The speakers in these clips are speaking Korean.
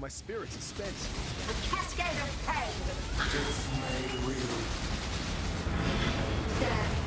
My spirit is spent. A cascade of pain. Dance. I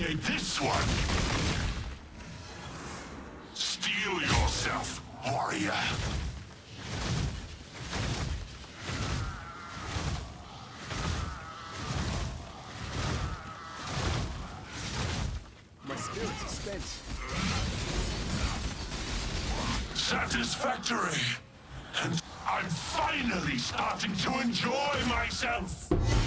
appreciate this one. Steel yourself, warrior. My spirit is spent. Satisfactory. And I'm finally starting to enjoy myself.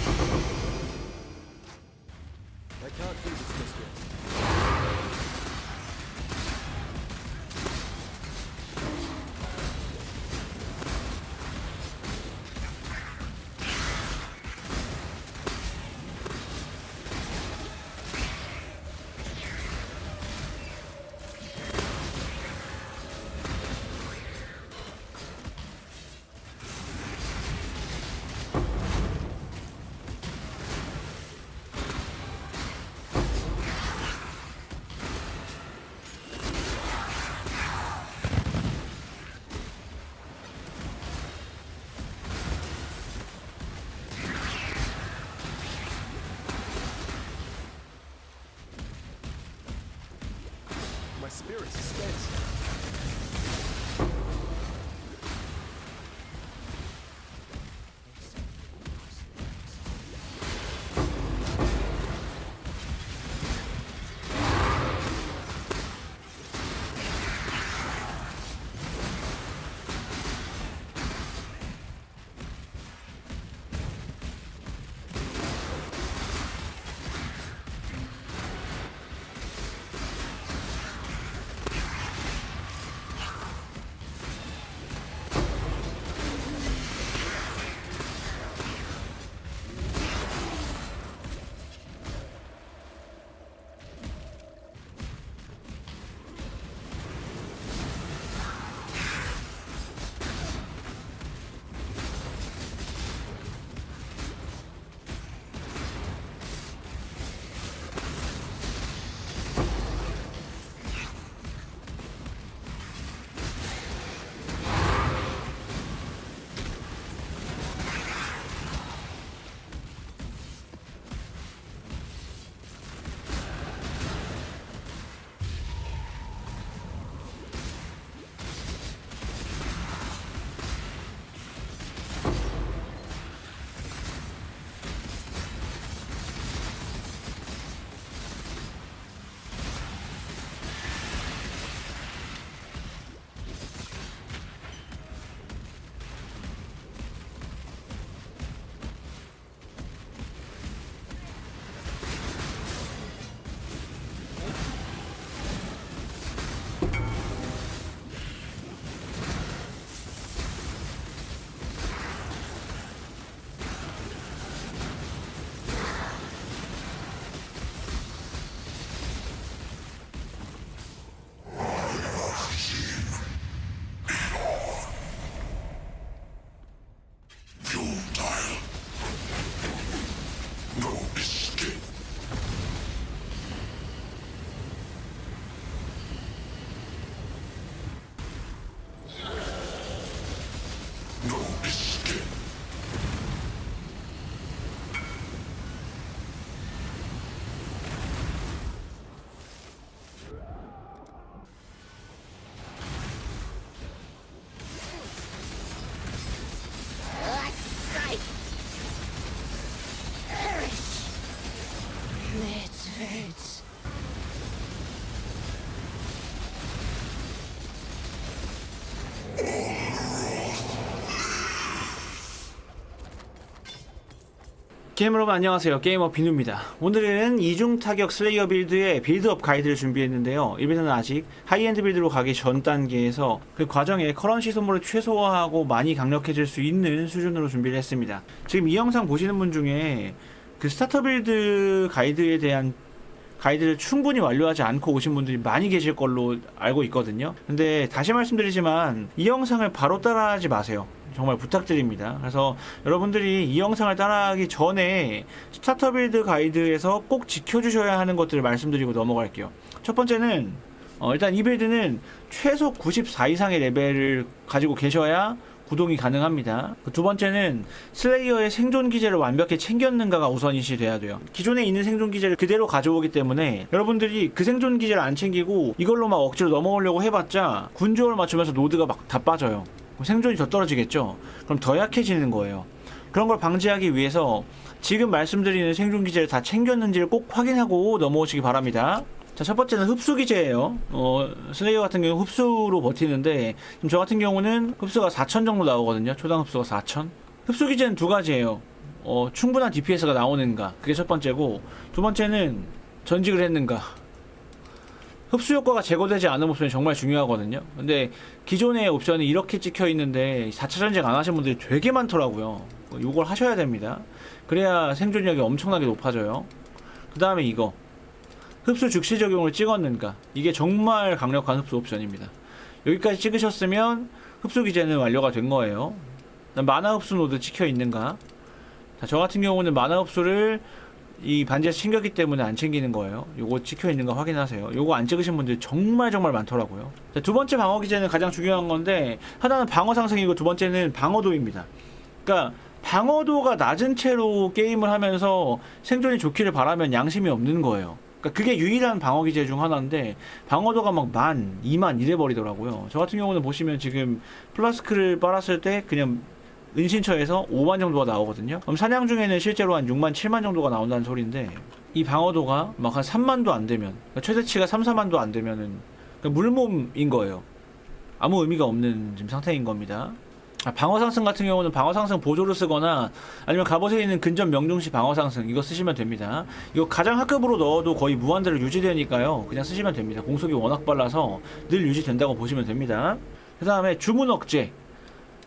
게임 여러분 안녕하세요 게이머 비누입니다 오늘은 이중 타격 슬레이어 빌드의 빌드업 가이드를 준비했는데요 이 빌드는 아직 하이엔드 빌드로 가기 전 단계에서 그 과정에 커런시 소모를 최소화하고 많이 강력해질 수 있는 수준으로 준비를 했습니다 지금 이 영상 보시는 분 중에 그 스타터 빌드 가이드에 대한 가이드를 충분히 완료하지 않고 오신 분들이 많이 계실 걸로 알고 있거든요. 근데 다시 말씀드리지만 이 영상을 바로 따라하지 마세요. 정말 부탁드립니다. 그래서 여러분들이 이 영상을 따라하기 전에 스타터 빌드 가이드에서 꼭 지켜주셔야 하는 것들을 말씀드리고 넘어갈게요. 첫 번째는 어, 일단 이 빌드는 최소 94 이상의 레벨을 가지고 계셔야 구동이 가능합니다. 그 두 번째는 슬레이어의 생존 기제를 완벽히 챙겼는가가 우선이시 돼야 돼요. 기존에 있는 생존 기제를 그대로 가져오기 때문에 여러분들이 그 생존 기제를 안 챙기고 이걸로 막 억지로 넘어오려고 해봤자 군조를 맞추면서 노드가 막 다 빠져요. 생존이 더 떨어지겠죠. 그럼 더 약해지는 거예요. 그런 걸 방지하기 위해서 지금 말씀드리는 생존 기제를 다 챙겼는지를 꼭 확인하고 넘어오시기 바랍니다. 자, 첫 번째는 흡수 기제예요. 어, 슬레이어 같은 경우 흡수로 버티는데 지금 저 같은 경우는 흡수가 4천 정도 나오거든요. 초당 흡수가 4천. 흡수 기제는 두 가지예요. 어, 충분한 DPS가 나오는가. 그게 첫 번째고 두 번째는 전직을 했는가. 흡수 효과가 제거되지 않은 옵션이 정말 중요하거든요. 근데 기존의 옵션이 이렇게 찍혀 있는데 4차 전직 안 하신 분들이 되게 많더라고요. 어, 요걸 하셔야 됩니다. 그래야 생존력이 엄청나게 높아져요. 그 다음에 이거. 흡수 즉시 적용을 찍었는가. 이게 정말 강력한 흡수 옵션입니다. 여기까지 찍으셨으면 흡수 기제는 완료가 된 거예요. 만화 흡수 노드 찍혀 있는가. 자, 저 같은 경우는 만화 흡수를 이 반지에서 챙겼기 때문에 안 챙기는 거예요. 요거 찍혀 있는 거 확인하세요. 요거 안 찍으신 분들 정말 정말 많더라고요. 자, 두 번째 방어 기제는 가장 중요한 건데 하나는 방어 상승이고 두 번째는 방어도입니다. 그러니까 방어도가 낮은 채로 게임을 하면서 생존이 좋기를 바라면 양심이 없는 거예요. 그러니까 그게 유일한 방어 기제 중 하나인데 방어도가 막 만, 이만 이래 버리더라고요. 저 같은 경우는 보시면 지금 플라스크를 빨았을 때 그냥 은신처에서 5만 정도가 나오거든요. 그럼 사냥 중에는 실제로 한 6만, 7만 정도가 나온다는 소리인데 이 방어도가 막 한 3만도 안 되면 그러니까 최대치가 3, 4만도 안 되면은 그냥 물몸인 거예요. 아무 의미가 없는 지금 상태인 겁니다. 아, 방어 상승 같은 경우는 방어 상승 보조를 쓰거나 아니면 갑옷에 있는 근접 명중시 방어 상승 이거 쓰시면 됩니다. 이거 가장 하급으로 넣어도 거의 무한대로 유지되니까요. 그냥 쓰시면 됩니다. 공속이 워낙 빨라서 늘 유지된다고 보시면 됩니다. 그 다음에 주문 억제.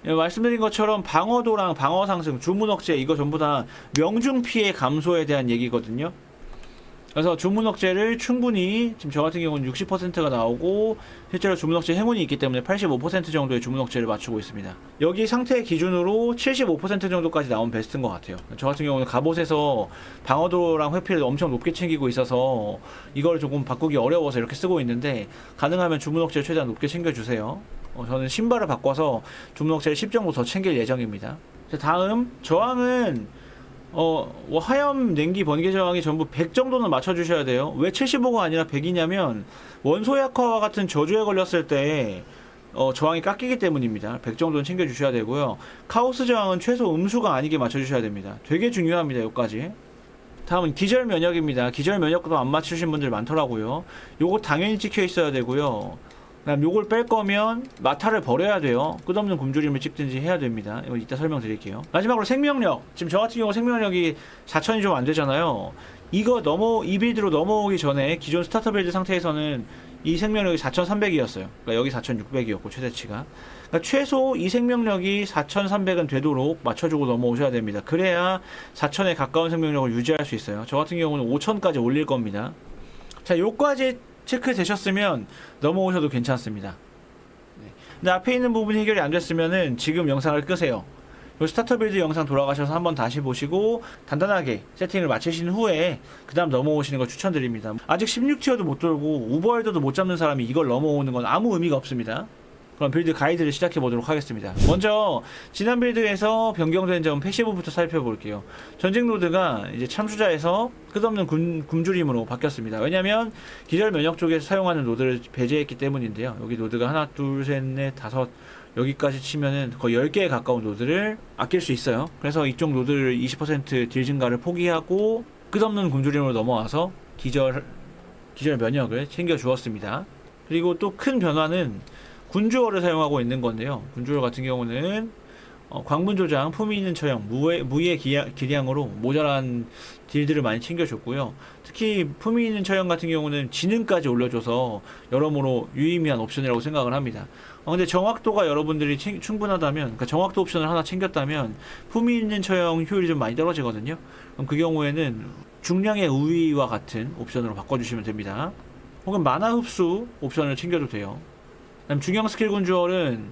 예, 말씀드린 것처럼 방어도랑 방어 상승, 주문 억제 이거 전부 다 명중 피해 감소에 대한 얘기거든요. 그래서 주문 억제를 충분히 지금 저 같은 경우는 60%가 나오고 실제로 주문 억제 행운이 있기 때문에 85% 정도의 주문 억제를 맞추고 있습니다. 여기 상태 기준으로 75% 정도까지 나온 베스트인 것 같아요. 저 같은 경우는 갑옷에서 방어도랑 회피를 엄청 높게 챙기고 있어서 이걸 조금 바꾸기 어려워서 이렇게 쓰고 있는데 가능하면 주문 억제를 최대한 높게 챙겨주세요. 어, 저는 신발을 바꿔서 주문 억제를 10 정도 더 챙길 예정입니다. 자, 다음 저항은 어, 뭐 하염, 냉기, 번개 저항이 전부 100 정도는 맞춰주셔야 돼요. 왜 75가 아니라 100이냐면 원소 약화와 같은 저주에 걸렸을 때 어, 저항이 깎이기 때문입니다. 100 정도는 챙겨주셔야 되고요. 카오스 저항은 최소 음수가 아니게 맞춰주셔야 됩니다. 되게 중요합니다. 여기까지. 다음은 기절 면역입니다. 기절 면역도 안 맞추신 분들 많더라고요. 요거 당연히 찍혀 있어야 되고요. 그다음 요걸 뺄 거면 마타를 버려야 돼요. 끝없는 굶주림을 찍든지 해야 됩니다. 이거 이따 설명드릴게요. 마지막으로 생명력. 지금 저 같은 경우 생명력이 4천이 좀 안 되잖아요. 이거 넘어 이 빌드로 넘어오기 전에 기존 스타터 빌드 상태에서는 이 생명력이 4,300이었어요. 그러니까 여기 4,600이었고 최대치가. 그러니까 최소 이 생명력이 4,300은 되도록 맞춰주고 넘어오셔야 됩니다. 그래야 4,000에 가까운 생명력을 유지할 수 있어요. 저 같은 경우는 5,000까지 올릴 겁니다. 자, 요까지 체크 되셨으면 넘어오셔도 괜찮습니다. 네. 근데 앞에 있는 부분이 해결이 안 됐으면은 지금 영상을 끄세요. 요 스타터 빌드 영상 돌아가셔서 한번 다시 보시고 단단하게 세팅을 마치신 후에 그 다음 넘어오시는 걸 추천드립니다. 아직 16티어도 못 돌고 우버월드도 못 잡는 사람이 이걸 넘어오는 건 아무 의미가 없습니다. 그럼 빌드 가이드를 시작해 보도록 하겠습니다. 먼저 지난 빌드에서 변경된 점 패시브부터 살펴볼게요. 전직 노드가 이제 참수자에서 끝없는 굶, 굶주림으로 바뀌었습니다. 왜냐하면 기절 면역 쪽에서 사용하는 노드를 배제했기 때문인데요. 여기 노드가 하나, 둘, 셋, 넷, 다섯 여기까지 치면은 거의 10개에 가까운 노드를 아낄 수 있어요. 그래서 이쪽 노드를 20%딜 증가를 포기하고 끝없는 굶주림으로 넘어와서 기절 기절 면역을 챙겨 주었습니다. 그리고 또 큰 변화는 군주어를 사용하고 있는 건데요. 군주어 같은 경우는 어, 광분 조장, 품위 있는 처형, 무의, 무의 기량, 기량 으로 모자란 딜들을 많이 챙겨줬고요. 특히 품위 있는 처형 같은 경우는 지능까지 올려줘서 여러모로 유의미한 옵션이라고 생각을 합니다. 어, 근데 정확도가 여러분들이 챙- 충분하다면, 그러니까 정확도 옵션을 하나 챙겼다면 품위 있는 처형 효율이 좀 많이 떨어지거든요. 그럼 그 경우에는 중량의 우위와 같은 옵션으로 바꿔주시면 됩니다. 혹은 만화 흡수 옵션을 챙겨도 돼요. 그다음 중형 스킬 군주얼은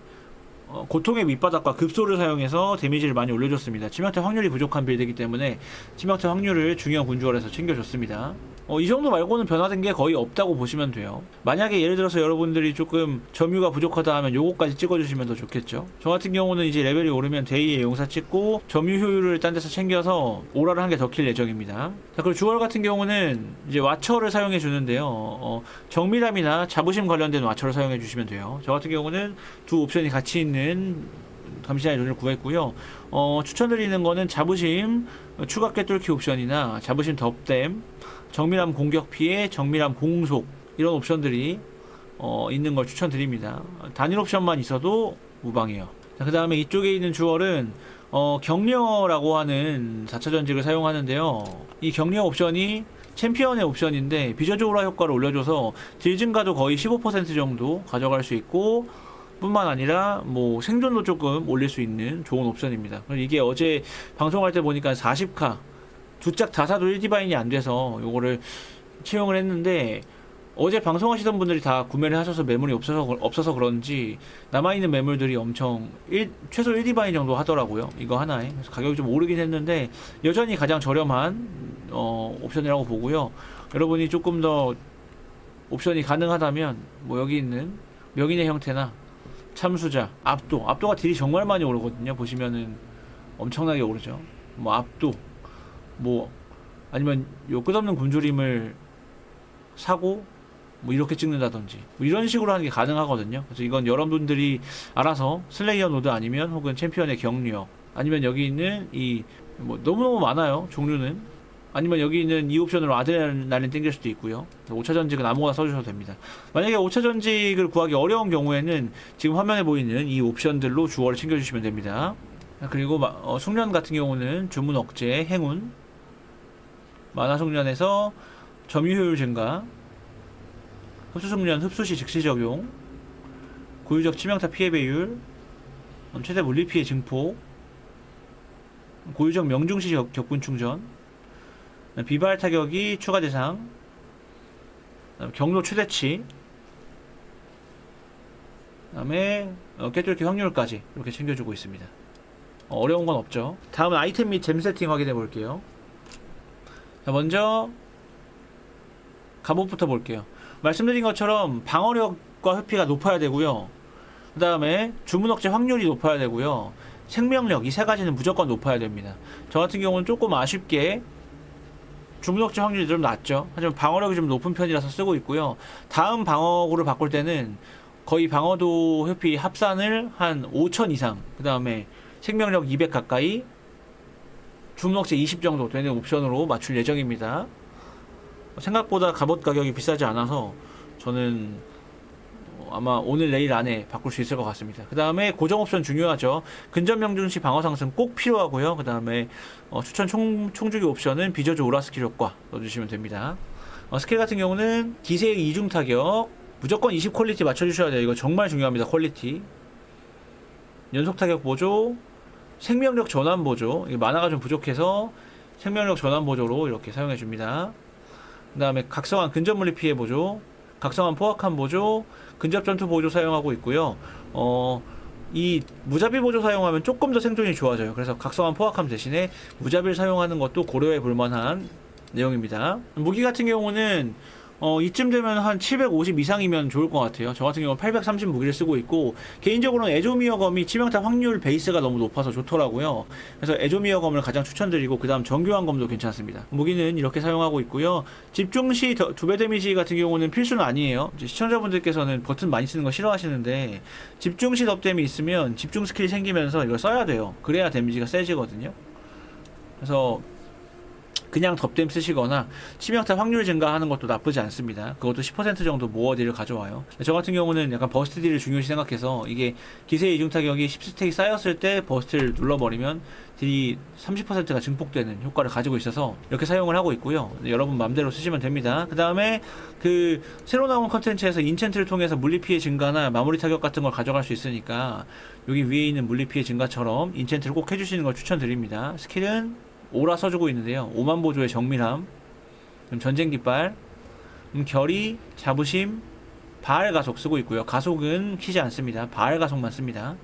어, 고통의 밑바닥과 급소를 사용해서 데미지를 많이 올려줬습니다. 치명타 확률이 부족한 빌드이기 때문에 치명타 확률을 중형 군주얼에서 챙겨줬습니다. 어, 이 정도 말고는 변화된 게 거의 없다고 보시면 돼요. 만약에 예를 들어서 여러분들이 조금 점유가 부족하다 하면 요거까지 찍어주시면 더 좋겠죠. 저 같은 경우는 이제 레벨이 오르면 데이의 용사 찍고 점유 효율을 딴 데서 챙겨서 오라를 한 개 더 킬 예정입니다. 자, 그리고 주얼 같은 경우는 이제 와처를 사용해 주는데요. 어, 정밀함이나 자부심 관련된 와처를 사용해 주시면 돼요. 저 같은 경우는 두 옵션이 같이 있는 감시자의 존을 구했고요. 어, 추천드리는 거는 자부심 어, 추가 꿰뚫기 옵션이나 자부심 덮댐, 정밀함 공격 피해, 정밀함 공속 이런 옵션들이 어, 있는 걸 추천드립니다. 단일 옵션만 있어도 무방해요. 그 다음에 이쪽에 있는 주얼은 어, 격려라고 하는 4차 전직을 사용하는데요. 이 격려 옵션이 챔피언의 옵션인데 비저조라 효과를 올려줘서 딜 증가도 거의 15% 정도 가져갈 수 있고 뿐만 아니라 뭐 생존도 조금 올릴 수 있는 좋은 옵션입니다. 이게 어제 방송할 때 보니까 40카 두 짝 다 사도 1디바인이 안 돼서 요거를 채용을 했는데 어제 방송하시던 분들이 다 구매를 하셔서 매물이 없어서 없어서 그런지 남아 있는 매물들이 엄청 일- 최소 1디바인 정도 하더라고요. 이거 하나에 그래서 가격이 좀 오르긴 했는데 여전히 가장 저렴한 어, 옵션이라고 보고요. 여러분이 조금 더 옵션이 가능하다면 뭐 여기 있는 명인의 형태나 참수자, 압도, 압도가 딜이 정말 많이 오르거든요. 보시면은 엄청나게 오르죠. 뭐 압도, 뭐 아니면 요 끝없는 굶주림을 사고 뭐 이렇게 찍는다든지 뭐 이런 식으로 하는 게 가능하거든요. 그래서 이건 여러분들이 알아서 슬레이어 노드 아니면 혹은 챔피언의 격려 아니면 여기 있는 이 뭐 너무너무 많아요 종류는 아니면 여기 있는 이 옵션으로 아드레날린 땡길 수도 있고요. 5차 전직은 아무거나 써주셔도 됩니다. 만약에 5차 전직을 구하기 어려운 경우에는 지금 화면에 보이는 이 옵션들로 주어를 챙겨주시면 됩니다. 그리고 마- 어, 숙련 같은 경우는 주문 억제, 행운, 만화 숙련에서 점유 효율 증가, 흡수 숙련, 흡수 시 즉시 적용, 고유적 치명타 피해 배율, 음, 최대 물리 피해 증폭, 고유적 명중 시 격- 격분 충전, 비발 타격이 추가 대상, 경로 최대치, 그다음에 어, 깨뚫기 확률까지 이렇게 챙겨주고 있습니다. 어, 어려운 건 없죠. 다음은 아이템 및 잼 세팅 확인해 볼게요. 자, 먼저 갑옷부터 볼게요. 말씀드린 것처럼 방어력과 회피가 높아야 되고요. 그 다음에 주문 억제 확률이 높아야 되고요. 생명력 이 세 가지는 무조건 높아야 됩니다. 저 같은 경우는 조금 아쉽게 억제 확률이 좀 낮죠. 하지만 방어력이 좀 높은 편이라서 쓰고 있고요. 다음 방어구를 바꿀 때는 거의 방어도 회피 합산을 한 5천 이상, 그 다음에 생명력 200 가까이, 억제 20 정도 되는 옵션으로 맞출 예정입니다. 생각보다 갑옷 가격이 비싸지 않아서 저는 어, 아마 오늘 내일 안에 바꿀 수 있을 것 같습니다. 그 다음에 고정 옵션 중요하죠. 근접 명중 시 방어 상승 꼭 필요하고요. 그 다음에 어, 추천 총, 총주기 옵션은 비저주 오라 스킬 효과 넣어주시면 됩니다. 어, 스킬 같은 경우는 기세의 이중 타격 무조건 20 퀄리티 맞춰주셔야 돼요. 이거 정말 중요합니다. 퀄리티 연속 타격 보조 생명력 전환 보조 만화가 좀 부족해서 생명력 전환 보조로 이렇게 사용해 줍니다. 그 다음에 각성한 근접 물리 피해 보조, 각성한 포악한 보조, 근접 전투 보조 사용하고 있고요. 어, 이 무자비 보조 사용하면 조금 더 생존이 좋아져요. 그래서 각성한 포악함 대신에 무자비를 사용하는 것도 고려해 볼 만한 내용입니다. 무기 같은 경우는 어, 이쯤 되면 한 750 이상이면 좋을 것 같아요. 저 같은 경우는 830 무기를 쓰고 있고, 개인적으로는 에조미어 검이 치명타 확률 베이스가 너무 높아서 좋더라고요. 그래서 에조미어 검을 가장 추천드리고, 그 다음 정교한 검도 괜찮습니다. 무기는 이렇게 사용하고 있고요. 집중 시 두배 데미지 같은 경우는 필수는 아니에요. 시청자분들께서는 버튼 많이 쓰는 거 싫어하시는데, 집중 시 덥댐이 있으면 집중 스킬이 생기면서 이걸 써야 돼요. 그래야 데미지가 세지거든요. 그래서 그냥 덥댐 쓰시거나 치명타 확률 증가하는 것도 나쁘지 않습니다. 그것도 10% 정도 모어 딜을 가져와요. 저 같은 경우는 약간 버스트 딜을 중요시 생각해서 이게 기세 이중 타격이 10스택이 쌓였을 때 버스트를 눌러버리면 딜이 30%가 증폭되는 효과를 가지고 있어서 이렇게 사용을 하고 있고요. 여러분 맘대로 쓰시면 됩니다. 그 다음에 그 새로 나온 컨텐츠에서 인챈트를 통해서 물리 피해 증가나 마무리 타격 같은 걸 가져갈 수 있으니까 여기 위에 있는 물리 피해 증가처럼 인챈트를 꼭 해주시는 걸 추천드립니다. 스킬은 오라 써주고 있는데요. 5만 보조의 정밀함, 그럼 전쟁 깃발, 음, 결의, 자부심, 바알 가속 쓰고 있고요. 가속은 키지 않습니다. 바알 가속만 씁니다.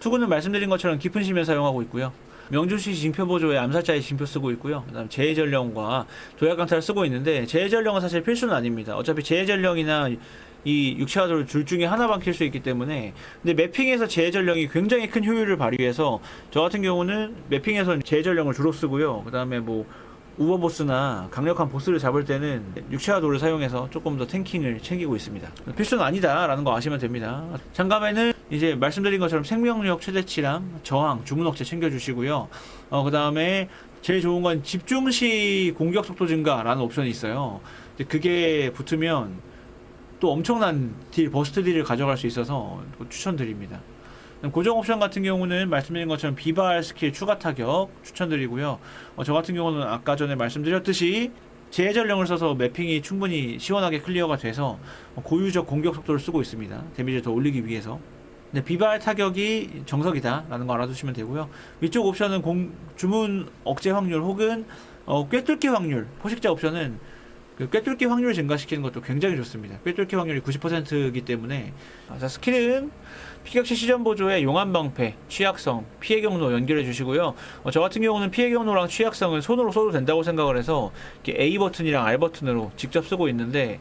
투구는 말씀드린 것처럼 깊은 심에 사용하고 있고요. 명주시 징표 보조에 암살자의 징표 쓰고 있고요. 그다음 재해 전령과 도약 강타를 쓰고 있는데 재해 전령은 사실 필수는 아닙니다. 어차피 재해 전령이나 이 육체화도를 둘 중에 하나만 킬 수 있기 때문에 근데 매핑에서 재해 전령이 굉장히 큰 효율을 발휘해서 저 같은 경우는 매핑에서 재해 전령을 주로 쓰고요. 그다음에 뭐 우버 보스나 강력한 보스를 잡을 때는 육체화도를 사용해서 조금 더 탱킹을 챙기고 있습니다. 필수는 아니다라는 거 아시면 됩니다. 장갑에는 이제 말씀드린 것처럼 생명력 최대치랑 저항, 주문 억제 챙겨주시고요. 어, 그 다음에 제일 좋은 건 집중 시 공격 속도 증가라는 옵션이 있어요. 그게 붙으면 또 엄청난 딜, 버스트 딜을 가져갈 수 있어서 추천드립니다. 고정 옵션 같은 경우는 말씀드린 것처럼 비발 스킬 추가 타격 추천드리고요. 어, 저 같은 경우는 아까 전에 말씀드렸듯이 재전령을 써서 매핑이 충분히 시원하게 클리어가 돼서 고유적 공격 속도를 쓰고 있습니다. 데미지를 더 올리기 위해서. 근데 비발 타격이 정석이다라는 거 알아두시면 되고요. 위쪽 옵션은 공, 주문 억제 확률 혹은 어, 꿰뚫기 확률, 포식자 옵션은 그 꿰뚫기 확률을 증가시키는 것도 굉장히 좋습니다. 꿰뚫기 확률이 90%이기 때문에 아, 자 스킬은 피격시 시전 보조에 용암 방패, 취약성, 피해 경로 연결해 주시고요. 어, 저 같은 경우는 피해 경로랑 취약성은 손으로 써도 된다고 생각을 해서 A 버튼이랑 R 버튼으로 직접 쓰고 있는데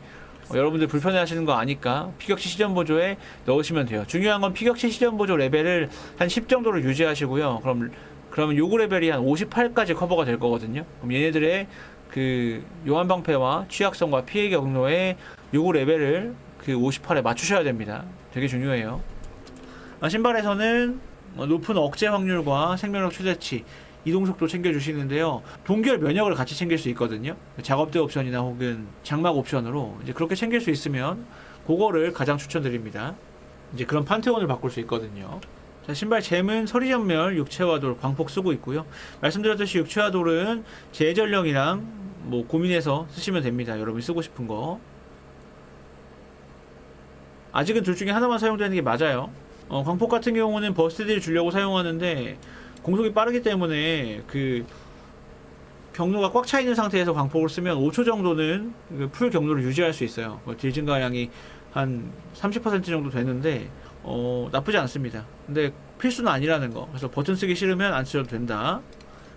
어, 여러분들 불편해 하시는 거 아니까 피격시 시전 보조에 넣으시면 돼요. 중요한 건 피격시 시전 보조 레벨을 한 10 정도로 유지하시고요. 그럼 그러면 요구 레벨이 한 58까지 커버가 될 거거든요. 그럼 얘네들의 그 용암 방패와 취약성과 피해 경로의 요구 레벨을 그 58에 맞추셔야 됩니다. 되게 중요해요. 아, 신발에서는 어, 높은 억제 확률과 생명력 최대치, 이동 속도 챙겨주시는데요. 동결 면역을 같이 챙길 수 있거든요. 작업대 옵션이나 혹은 장막 옵션으로 이제 그렇게 챙길 수 있으면 그거를 가장 추천드립니다. 이제 그런 판테온을 바꿀 수 있거든요. 자, 신발 잼은 서리전멸, 육체화돌, 광폭 쓰고 있고요. 말씀드렸듯이 육체화돌은 재전령이랑 뭐 고민해서 쓰시면 됩니다. 여러분이 쓰고 싶은 거. 아직은 둘 중에 하나만 사용되는 게 맞아요. 어, 광폭 같은 경우는 버스트딜 주려고 사용하는데 공속이 빠르기 때문에 그 경로가 꽉 차 있는 상태에서 광폭을 쓰면 5초 정도는 그풀 경로를 유지할 수 있어요. 뭐딜 증가량이 한 30% 정도 되는데 어, 나쁘지 않습니다. 근데 필수는 아니라는 거. 그래서 버튼 쓰기 싫으면 안 쓰셔도 된다.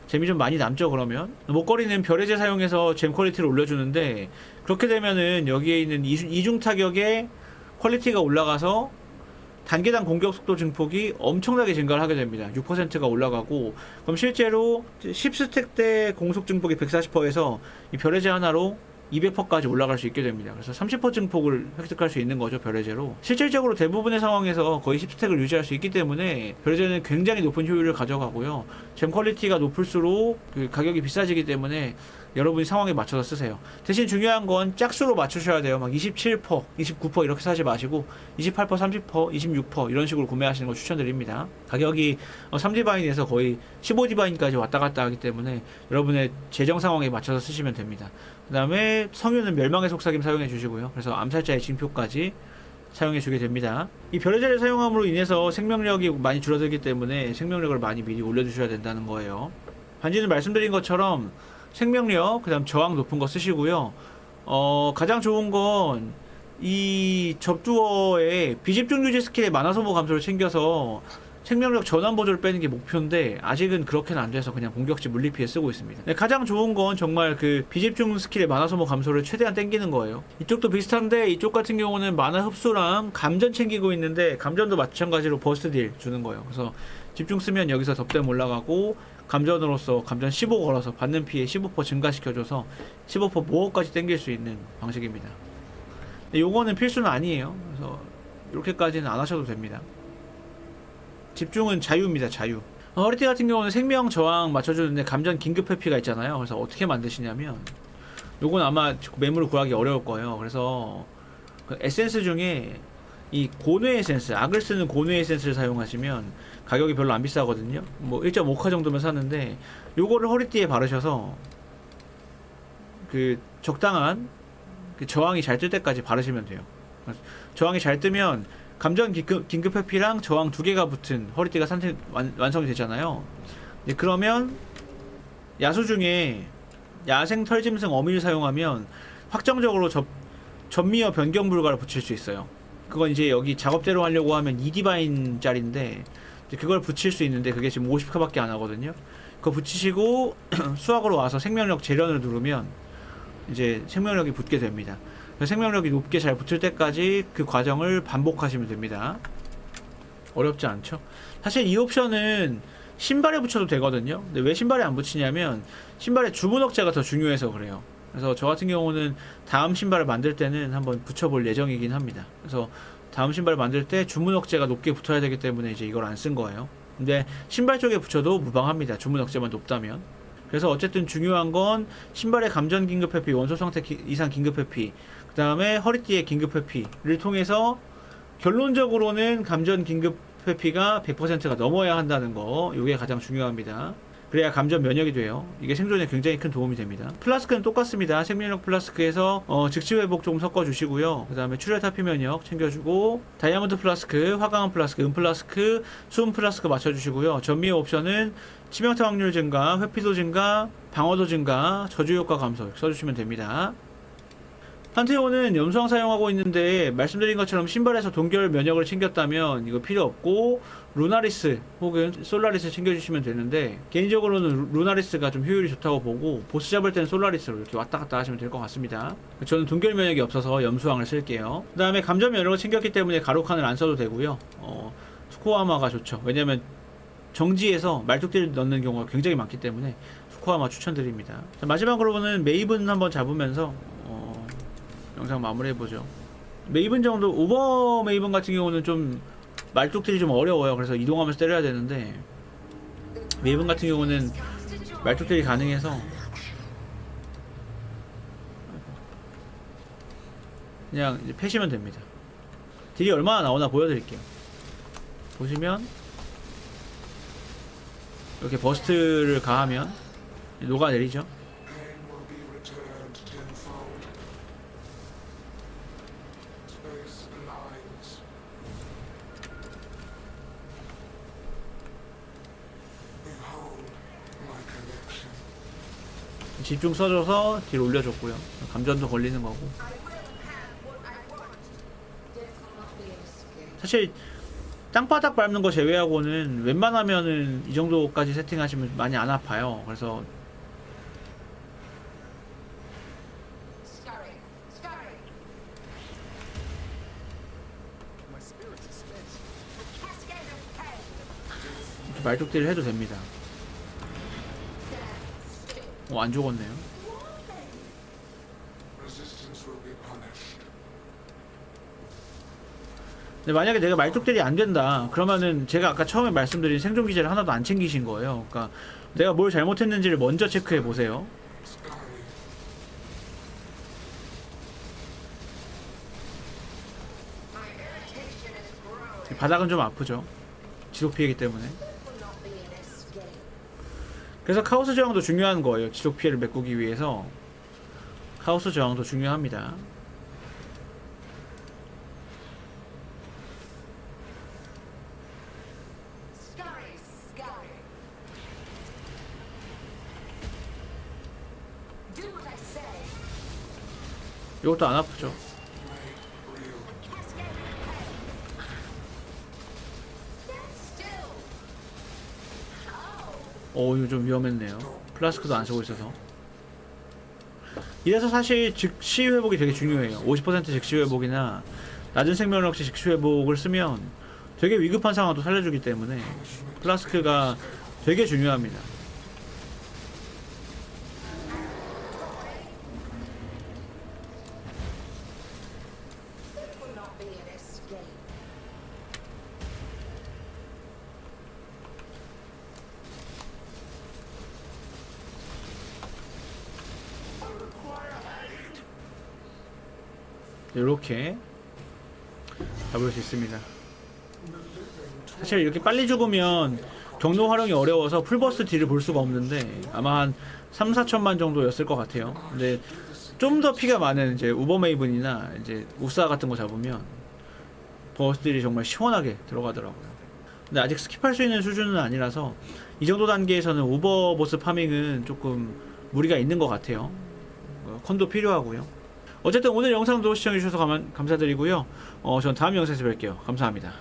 재미 좀 많이 남죠 그러면 목걸이는 별의제 사용해서 잼 퀄리티를 올려주는데 그렇게 되면은 여기에 있는 이중, 타격의 퀄리티가 올라가서 단계당 공격 속도 증폭이 엄청나게 증가를 하게 됩니다. 6%가 올라가고 그럼 실제로 10스택 때 공속 증폭이 140%에서 이 별의제 하나로 200%까지 올라갈 수 있게 됩니다. 그래서 30% 증폭을 획득할 수 있는 거죠, 별의제로. 실질적으로 대부분의 상황에서 거의 10스택을 유지할 수 있기 때문에 별의제는 굉장히 높은 효율을 가져가고요. 잼 퀄리티가 높을수록 그 가격이 비싸지기 때문에 여러분이 상황에 맞춰서 쓰세요. 대신 중요한 건 짝수로 맞추셔야 돼요. 막 27%, 29% 이렇게 사지 마시고 28%, 30%, 26% 이런 식으로 구매하시는 걸 추천드립니다. 가격이 3디바인에서 거의 15디바인까지 왔다 갔다 하기 때문에 여러분의 재정 상황에 맞춰서 쓰시면 됩니다. 그 다음에 성유는 멸망의 속삭임 사용해 주시고요. 그래서 암살자의 징표까지 사용해 주게 됩니다. 이 별의제를 사용함으로 인해서 생명력이 많이 줄어들기 때문에 생명력을 많이 미리 올려주셔야 된다는 거예요. 반지는 말씀드린 것처럼 생명력, 그 다음 저항 높은 거 쓰시고요. 어, 가장 좋은 건 이 접두어에 비집중 유지 스킬의 만화 소모 감소를 챙겨서 생명력 전환 보조를 빼는 게 목표인데 아직은 그렇게는 안 돼서 그냥 공격지 물리 피해 쓰고 있습니다. 네, 가장 좋은 건 정말 그 비집중 스킬의 만화 소모 감소를 최대한 땡기는 거예요. 이쪽도 비슷한데 이쪽 같은 경우는 만화 흡수랑 감전 챙기고 있는데 감전도 마찬가지로 버스트 딜 주는 거예요. 그래서 집중 쓰면 여기서 덥댐 올라가고 감전으로서 감전 15 걸어서 받는 피해 15% 증가시켜줘서 15% 모어까지 땡길 수 있는 방식입니다. 근데 요거는 필수는 아니에요. 그래서 이렇게까지는 안 하셔도 됩니다. 집중은 자유입니다, 자유. 어, 허리띠 같은 경우는 생명 저항 맞춰주는데 감전 긴급 회피가 있잖아요. 그래서 어떻게 만드시냐면 요건 아마 매물을 구하기 어려울 거예요. 그래서 그 에센스 중에 이 고뇌 에센스, 악을 쓰는 고뇌 에센스를 사용하시면 가격이 별로 안 비싸거든요. 뭐 1.5카 정도면 사는데 요거를 허리띠에 바르셔서 그 적당한 그 저항이 잘 뜰 때까지 바르시면 돼요. 저항이 잘 뜨면 감전 긴급, 긴급 회피랑 저항 두 개가 붙은 허리띠가 산태, 완, 완성이 되잖아요. 이제 그러면 야수 중에 야생 털짐승 어미를 사용하면 확정적으로 접, 전미어 변경 불가를 붙일 수 있어요. 그건 이제 여기 작업대로 하려고 하면 2디바인 짤인데 이제 그걸 붙일 수 있는데 그게 지금 50카밖에 안 하거든요. 그거 붙이시고 수학으로 와서 생명력 재련을 누르면 이제 생명력이 붙게 됩니다. 그래서 생명력이 높게 잘 붙을 때까지 그 과정을 반복하시면 됩니다. 어렵지 않죠? 사실 이 옵션은 신발에 붙여도 되거든요. 근데 왜 신발에 안 붙이냐면 신발의 주문 억제가 더 중요해서 그래요. 그래서 저 같은 경우는 다음 신발을 만들 때는 한번 붙여볼 예정이긴 합니다. 그래서 다음 신발을 만들 때 주문 억제가 높게 붙어야 되기 때문에 이제 이걸 안 쓴 거예요. 근데 신발 쪽에 붙여도 무방합니다. 주문 억제만 높다면. 그래서 어쨌든 중요한 건 신발의 감전 긴급 회피, 원소 상태 기- 이상 긴급 회피, 그 다음에 허리띠의 긴급 회피를 통해서 결론적으로는 감전 긴급 회피가 100%가 넘어야 한다는 거, 이게 가장 중요합니다. 그래야 감전 면역이 돼요. 이게 생존에 굉장히 큰 도움이 됩니다. 플라스크는 똑같습니다. 생명력 플라스크에서 어, 즉시 회복 조금 섞어 주시고요. 그 다음에 출혈 타피 면역 챙겨주고 다이아몬드 플라스크, 화강암 플라스크, 은 플라스크, 수은 플라스크 맞춰주시고요. 전미의 옵션은 치명타 확률 증가, 회피도 증가, 방어도 증가, 저주 효과 감소 써주시면 됩니다. 판테온은 염소왕 사용하고 있는데 말씀드린 것처럼 신발에서 동결 면역을 챙겼다면 이거 필요 없고 루나리스 혹은 솔라리스 챙겨주시면 되는데 개인적으로는 루- 루나리스가 좀 효율이 좋다고 보고 보스 잡을 때는 솔라리스로 이렇게 왔다 갔다 하시면 될 것 같습니다. 저는 동결 면역이 없어서 염소왕을 쓸게요. 그 다음에 감전 면역을 챙겼기 때문에 가로칸을 안 써도 되고요. 어, 스코아마가 좋죠. 왜냐면 정지에서 말뚝들을 넣는 경우가 굉장히 많기 때문에 스코아마 추천드립니다. 자, 마지막으로는 메이븐 한번 잡으면서 어, 영상 마무리해보죠. 메이븐 정도 오버 메이븐 같은 경우는 좀 말뚝들이 좀 어려워요. 그래서 이동하면서 때려야 되는데 메이븐 같은 경우는 말뚝들이 가능해서 그냥 이제 패시면 됩니다. 딜이 얼마나 나오나 보여드릴게요. 보시면 이렇게 버스트를 가하면 녹아내리죠 집중 써줘서 딜 올려줬고요 감전도 걸리는 거고. 사실 땅바닥 밟는 거 제외하고는 웬만하면은 이 정도까지 세팅하시면 많이 안 아파요. 그래서 말뚝딜을 해도 됩니다. 어, 안 죽었네요. 근데 만약에 내가 말뚝딜이 안 된다. 그러면은 제가 아까 처음에 말씀드린 생존 기제를 하나도 안 챙기신 거예요. 그러니까 내가 뭘 잘못했는지를 먼저 체크해 보세요. Growing. 바닥은 좀 아프죠. 지속 피해기 때문에. 그래서 카오스 저항도 중요한 거예요. 지속 피해를 메꾸기 위해서 카오스 저항도 중요합니다. 이것도 안 아프죠. 어, 이거 좀 위험했네요. 플라스크도 안 쓰고 있어서. 이래서 사실 즉시 회복이 되게 중요해요. 50% 즉시 회복이나 낮은 생명력치 즉시 회복을 쓰면 되게 위급한 상황도 살려주기 때문에 플라스크가 되게 중요합니다. 이렇게 잡을 수 있습니다. 사실 이렇게 빨리 죽으면 경로 활용이 어려워서 풀버스 딜을 볼 수가 없는데 아마 한 3, 4천만 정도였을 것 같아요. 근데 좀 더 피가 많은 이제 우버메이븐이나 이제 우사 같은 거 잡으면 버스들이 정말 시원하게 들어가더라고요. 근데 아직 스킵할 수 있는 수준은 아니라서 이 정도 단계에서는 오버보스 파밍은 조금 무리가 있는 것 같아요. 어, 컨도 필요하고요. 어쨌든 오늘 영상도 시청해주셔서 감, 감사드리고요. 어, 전 다음 영상에서 뵐게요. 감사합니다.